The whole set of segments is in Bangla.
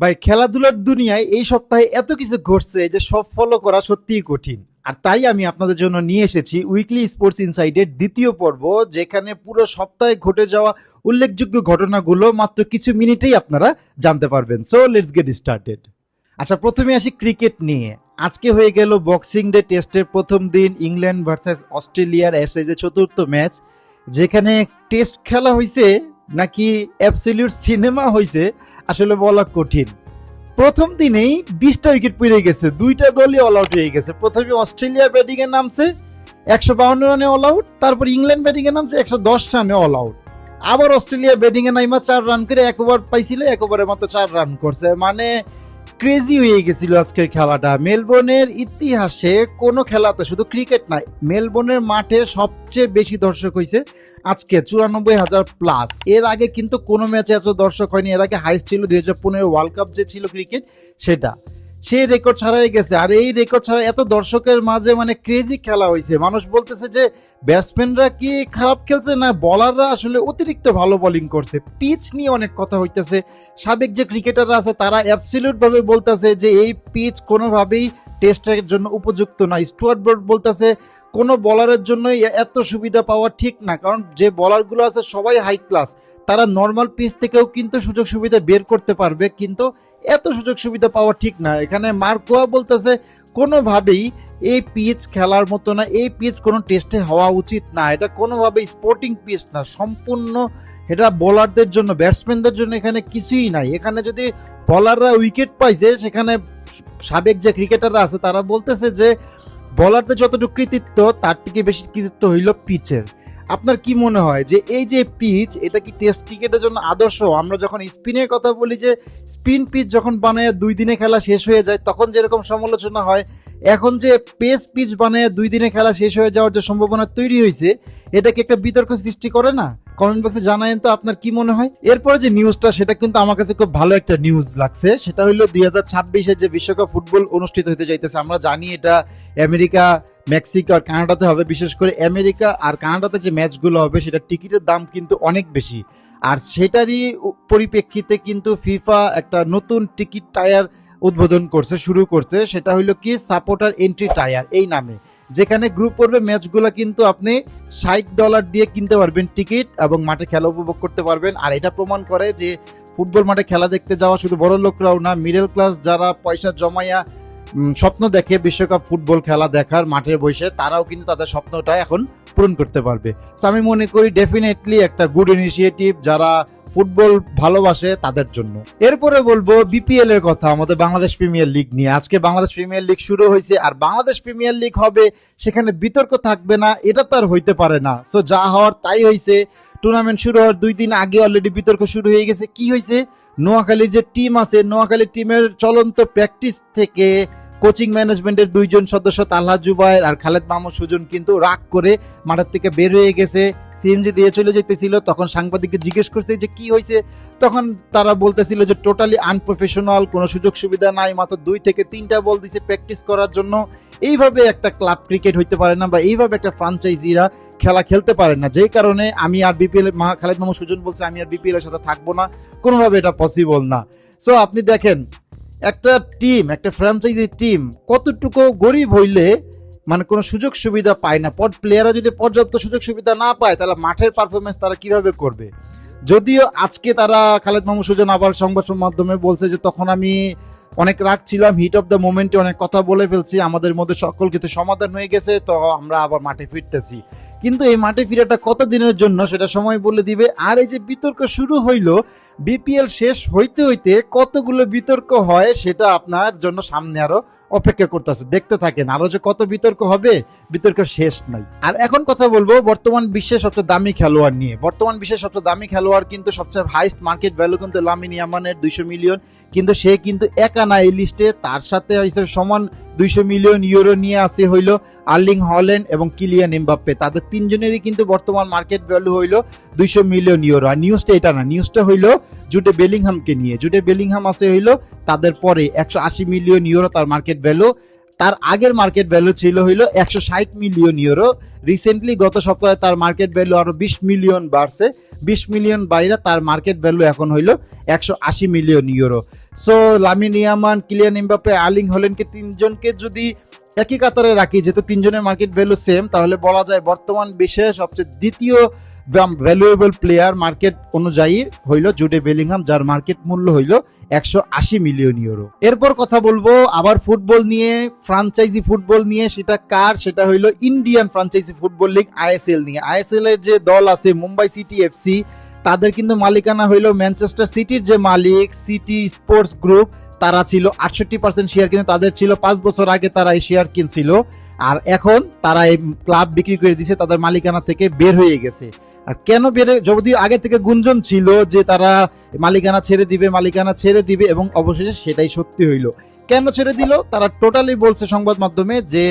ভাই, খেলাধুলার দুনিয়ায় এই সপ্তাহে এত কিছু ঘটছে যে সব ফলো করা সত্যিই কঠিন। আর তাই আমি আপনাদের জন্য নিয়ে এসেছি উইকলি স্পোর্টস ইনসাইডের দ্বিতীয় পর্ব, যেখানে পুরো সপ্তাহে ঘটে যাওয়া উল্লেখযোগ্য ঘটনাগুলো মাত্র কিছু মিনিটেই আপনারা জানতে পারবেন। সো লেটস গেট স্টার্টেড আচ্ছা প্রথমে আসি ক্রিকেট নিয়ে। আজকে হয়ে গেল বক্সিং ডে টেস্টের প্রথম দিন, ইংল্যান্ড ভার্সেস অস্ট্রেলিয়ার যে চতুর্থ ম্যাচ যেখানে টেস্ট খেলা হয়েছে নাকি অ্যাবসলিউট সিনেমা হয়েছে আসলে বলা কঠিন। প্রথম দিনেই বিশটা উইকেট পড়ে গেছে, দুইটা দলই অল আউট হয়ে গেছে। প্রথমে অস্ট্রেলিয়া ব্যাটিং এ নামছে, একশো বাউন্ন রানে অল আউট তারপর ইংল্যান্ড ব্যাটিং এ নামছে, একশো দশ রানে অল আউট আবার অস্ট্রেলিয়া ব্যাটিং এ নাইমা চার রান করে এক ওভার পাইছিল, এক ওভারে মাত্র চার রান করছে। মানে ক্রেজি হয়ে গেছিল আজকের খেলাটা। মেলবোর্নের ইতিহাসে কোনো খেলাতে শুধু ক্রিকেট নাই, মেলবোর্নের মাঠে সবচেয়ে বেশি দর্শক হয়েছে আজকে চুরানব্বই হাজার প্লাস এর আগে কিন্তু কোনো ম্যাচে এত দর্শক হয়নি, এর আগে হাইস্ট ছিল দুই হাজার পনেরো ওয়ার্ল্ড কাপ যে ছিল ক্রিকেট সেটা। সেই রেকর্ড ছাড়াই গেছে, আর এই রেকর্ড ছাড়া এত দর্শকের মাঝে মানে ক্রেজি খেলা হয়েছে। মানুষ বলতেছে যে ব্যাটসম্যানরা কি খারাপ খেলছে না বলাররা আসলে অতিরিক্ত ভালো বোলিং করছে? পিচ নিয়ে অনেক কথা হইতেছে। সাবেক যে ক্রিকেটাররা আছে, তারা অ্যাবসলিউট ভাবে বলতেছে যে, এই পিচ কোনোভাবেই টেস্টের জন্য উপযুক্ত না। স্টুয়ার্ট বোর্ড বলতেছে, কোনো বলারের জন্যই এত সুবিধা পাওয়া ঠিক না। কারণ যে বলারগুলো আছে, সবাই হাই ক্লাস তারা নর্মাল পিচ থেকেও কিন্তু সুযোগ সুবিধা বের করতে পারবে, কিন্তু এত সুযোগ সুবিধা পাওয়া ঠিক না। এখানে মার্কোয়া বলতেছে, কোনোভাবেই এই পিচ খেলার মতো না, এই পিচ কোনো টেস্টে হওয়া উচিত না। এটা কোনোভাবেই স্পোর্টিং পিচ না, সম্পূর্ণ এটা বোলারদের জন্য ব্যাটসম্যানদের জন্য এখানে কিছুই নাই। এখানে যদি বলাররা উইকেট পাইছে সেখানে সাবেক যে ক্রিকেটাররা আছে, তারা বলতেছে যে বলারদের যতটুকু কৃতিত্ব, তার থেকে বেশি কৃতিত্ব হইল পিচের আপনার কি মনে হয় যে এই যে পিচ, এটা কি টেস্ট ক্রিকেটের জন্য আদর্শ? আমরা যখন স্পিনের কথা বলি যে স্পিন পিচ যখন বানায় দুই দিনে খেলা শেষ হয়ে যায়, তখন যেরকম সমালোচনা হয়, এখন যে পেস পিচ বানায় দুই দিনে খেলা শেষ হয়ে যাওয়ার যে সম্ভাবনা তৈরি হয়েছে, এটা কি একটা বিতর্ক সৃষ্টি করে না? কমেন্ট বক্সে জানায়েন তো আপনার কি মনে হয়? এরপরে যে নিউজটা সেটা কিন্তু আমার কাছে খুব ভালো একটা নিউজ লাগছে। সেটা হলো দুই হাজার যে বিশ্বকাপ ফুটবল অনুষ্ঠিত হতে যাইতেছে, আমরা জানি এটা আমেরিকা, মেক্সিকো আর কানাডাতে হবে। বিশেষ করে আমেরিকা আর কানাডাতে যে ম্যাচগুলো হবে, সেটা টিকিটের দাম কিন্তু অনেক বেশি। আর সেটারই পরিপ্রেক্ষিতে কিন্তু ফিফা একটা নতুন টিকিট টায়ার উদ্বোধন করছে, শুরু করছে। সেটা হইল কি? সাপোর্টার এন্ট্রি টায়ার এই নামে। যেখানে গ্রুপ পর্বে ম্যাচগুলো কিন্তু আপনি ষাট ডলার দিয়ে কিনতে পারবেন টিকিট এবং মাঠে খেলা উপভোগ করতে পারবেন। আর এটা প্রমাণ করে যে ফুটবল মাঠে খেলা দেখতে যাওয়া শুধু বড় লোকরাও না মিডল ক্লাস যারা পয়সা জমাইয়া স্বপ্ন দেখে বিশ্বকাপ ফুটবল খেলা দেখার মাঠে বসে তারাও কিন্তু তাদের স্বপ্নটা এখন পূরণ করতে পারবে। So, আমি মনে করি ডেফিনেটলি একটা গুড ইনিশিয়েটিভ যারা ফুটবল ভালোবাসে তাদের জন্য। এরপরে বলব বিপিএল এর কথা, আমাদের বাংলাদেশ প্রিমিয়ার লিগ নিয়ে। আজকে বাংলাদেশ প্রিমিয়ার লিগ শুরু হয়েছে আর বাংলাদেশ প্রিমিয়ার লিগ হবে, সেখানে বিতর্ক থাকবে না, এটা তো আর হইতে পারে না। সো যা হওয়ার তাই হয়েছে টুর্নামেন্ট শুরু হওয়ার দুই দিন আগে অলরেডি বিতর্ক শুরু হয়ে গেছে। কি হয়েছে নোয়াখালীর যে টিম আছে, নোয়াখালীর টিমের চলন্ত প্র্যাকটিস থেকে কোচিং ম্যানেজমেন্টের দুইজন সদস্য তাল্লা জুবাইর আর খালেদ মাহমুদ সুজন কিন্তু রাগ করে মাঠের থেকে বের হয়ে গেছে। সিএনজি দিয়ে চলে যেতেছিল, তখন সাংবাদিককে জিজ্ঞেস করছে যে কি হয়েছে? তখন তারা বলতেছিল যে টোটালি আনপ্রফেশনাল কোনো সুযোগ সুবিধা নাই, মাত্র দুই থেকে তিনটা বল দিছে প্র্যাকটিস করার জন্য। এইভাবে একটা ক্লাব ক্রিকেট হইতে পারে না বা এইভাবে একটা ফ্রাঞ্চাইজিরা খেলা খেলতে পারেন না। যেই কারণে আমি আর বিপিএল মা খালেদ মাহমুদ সুজন বলছে, আমি আর বিপিএল এর সাথে থাকব না। কোনোভাবে এটা পসিবল না। সো আপনি দেখেন, একটা টিম একটা ফ্র্যাঞ্চাইজি টিম কতটুকু গরিব হইলে মানে কোনো সুযোগ সুবিধা পায় না। পর প্লেয়াররা যদি পর্যাপ্ত সুযোগ সুবিধা না পায়, তাহলে মাঠের পারফরমেন্স তারা কীভাবে করবে? যদিও আজকে তারা খালেদ মাহমুদ সুজন আবার সংবাদ মাধ্যমে বলছে যে, তখন আমি অনেক রাগ ছিলাম হিট অফ দ্য মোমেন্টে অনেক কথা বলে ফেলছি, আমাদের মধ্যে সকল কিছু সমাধান হয়ে গেছে, তো আমরা আবার মাঠে ফিরতেছি। কিন্তু এই মাঠে ফিরাটা কত দিনের জন্য সেটা সময় বলে দিবে। আর এই যে বিতর্ক শুরু হইল বিপিএল শেষ হইতে হইতে কতগুলো বিতর্ক হয় সেটা আপনার জন্য সামনে আরও অপেক্ষা করতেছে। দেখতে থাকেন আরও যে কত বিতর্ক হবে, বিতর্ক শেষ নাই। আর এখন কথা বলব বর্তমান বিশ্বের সবচেয়ে দামি খেলোয়াড় নিয়ে। বর্তমান বিশ্বের সবচেয়ে দামি খেলোয়াড় কিন্তু সবচেয়ে হাইস্ট মার্কেট ভ্যালু কিন্তু লামিন ইয়ামানের দুইশো মিলিয়ন কিন্তু সে কিন্তু একা না এই লিস্টে তার সাথে সমান দুইশো মিলিয়ন ইউরো নিয়ে আসে হইল আর্লিং হল্যান্ড এবং কিলিয়ান এমবাপ্পে। তাদের তিনজনেরই কিন্তু বর্তমান মার্কেট ভ্যালু হইল দুইশো মিলিয়ন ইউরো আর নিউজটা এটা না নিউজটা হইল জুটে বেলিংহামকে নিয়ে। জুটে বেলিংহাম আছে হইল তাদের পরে একশো আশি মিলিয়ন ইউরো তার মার্কেট ভ্যালু তার আগের মার্কেট ভ্যালু ছিল হইল একশো ষাট মিলিয়ন ইউরো। রিসেন্টলি গত সপ্তাহে তার মার্কেট ভ্যালু আরও বিশ মিলিয়ন বাড়ছে। বিশ মিলিয়ন বাইরে তার মার্কেট ভ্যালু এখন হইল একশো আশি million euro. So Lamine Yamal Kylian Mbappe Erling হলেনকে তিনজনকে যদি একই কাতারে রাখি, যেহেতু তিনজনের মার্কেট ভ্যালু সেম তাহলে বলা যায় বর্তমান বিশ্বের সবচেয়ে দ্বিতীয় ভ্যালুয়েবল প্লেয়ার মার্কেট অনুযায়ী হইল জুডে বেলিংহাম, যার মার্কেট মূল্য হইল একশো আশি মিলিয়ন ইউরো এরপর কথা বলব আবার ফুটবল নিয়ে ফ্রাঞ্চাইজি ফুটবল নিয়ে, সেটা কার? সেটা হইল Indian franchise football league ISL নিয়ে। আইএসএল এর যে দল আছে মুম্বাই সিটি এফসি তাদের কিন্তু মালিকানা হইল ম্যানচেস্টার সিটির যে মালিক সিটি স্পোর্টস গ্রুপ তারা ছিল আটষট্টি পার্সেন্ট শেয়ার কিন্তু তাদের ছিল পাঁচ বছর আগে তারা এই শেয়ার কিনছিল। আর এখন তারা এই ক্লাব বিক্রি করে দিছে, তাদের মালিকানা থেকে বের হয়ে গেছে। আর কেন বেড়ে যদিও আগে থেকে গুঞ্জন ছিল যে তারা মালিকানা ছেড়ে দিবে, মালিকানা ছেড়ে দিবে, এবং অবশেষে সেটাই সত্যি হইল। কেন ছেড়ে দিল? তারা টোটালি বলছে সংবাদ মাধ্যমে যে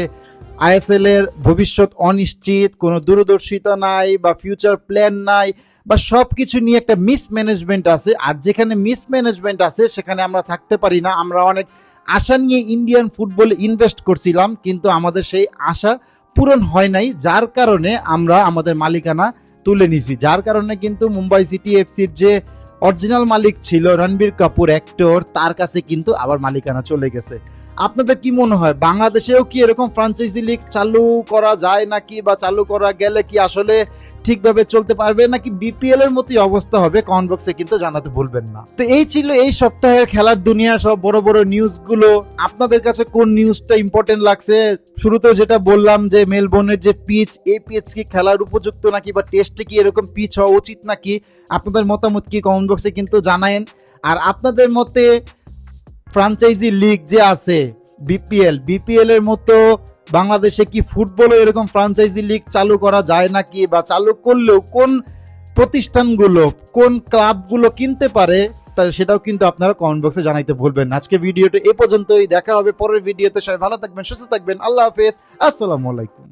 আইএসএল এর ভবিষ্যৎ অনিশ্চিত, কোনো দূরদর্শিতা নাই বা ফিউচার প্ল্যান নাই, বা সব কিছু নিয়ে একটা মিসম্যানেজমেন্ট আছে, আর যেখানে মিসম্যানেজমেন্ট আছে, সেখানে আমরা থাকতে পারি না। আমরা অনেক আশা নিয়ে ইন্ডিয়ান ফুটবলে ইনভেস্ট করছিলাম, কিন্তু আমাদের সেই আশা পূরণ হয় নাই, যার কারণে আমরা আমাদের মালিকানা তুলে নিছি। যার কারণে কিন্তু মুম্বাই সিটি এফসির যে অরিজিনাল মালিক ছিল রণবীর কাপুর অ্যাক্টর তার কাছে কিন্তু আবার মালিকানা চলে গেছে। আপনাদের কি মনে হয়, বাংলাদেশেও কি এরকম ফ্রাঞ্চাইজি লিগ চালু করা যায় নাকি বা চালু করা গেলে কি আসলে ঠিকভাবে চলতে পারবে নাকি বিপিএল এর মতোই অবস্থা হবে? কমেন্ট বক্সে কিন্তু জানাতে ভুলবেন না। তো এই ছিল এই সপ্তাহের খেলার দুনিয়া, সব বড় বড় নিউজগুলো আপনাদের কাছে কোন নিউজটা ইম্পর্টেন্ট লাগছে? শুরুতেও যেটা বললাম যে মেলবোর্নের যে পিচ এই পিচ কি খেলার উপযুক্ত নাকি বা টেস্টে কি এরকম পিচ হওয়া উচিত নাকি? আপনাদের মতামত কি? কমেন্ট বক্সে কিন্তু জানায়েন। আর আপনাদের মতে ফ্রাঞ্চাইজি লিগ যে আছে, বিপিএল বিপিএল এর মতো বাংলাদেশে কি ফুটবলে এরকম ফ্রাঞ্চাইজি লিগ চালু করা যায় নাকি বা চালু করলেও কোন প্রতিষ্ঠানগুলো, কোন ক্লাবগুলো কিনতে পারে, তা সেটাও কিন্তু আপনারা কমেন্ট বক্সে জানাইতে ভুলবেন আজকে ভিডিওটা এ পর্যন্তই, দেখা হবে পরের ভিডিওতে। সবাই ভালো থাকবেন, সুস্থ থাকবেন। আল্লাহ হাফেজ। আসসালামু আলাইকুম।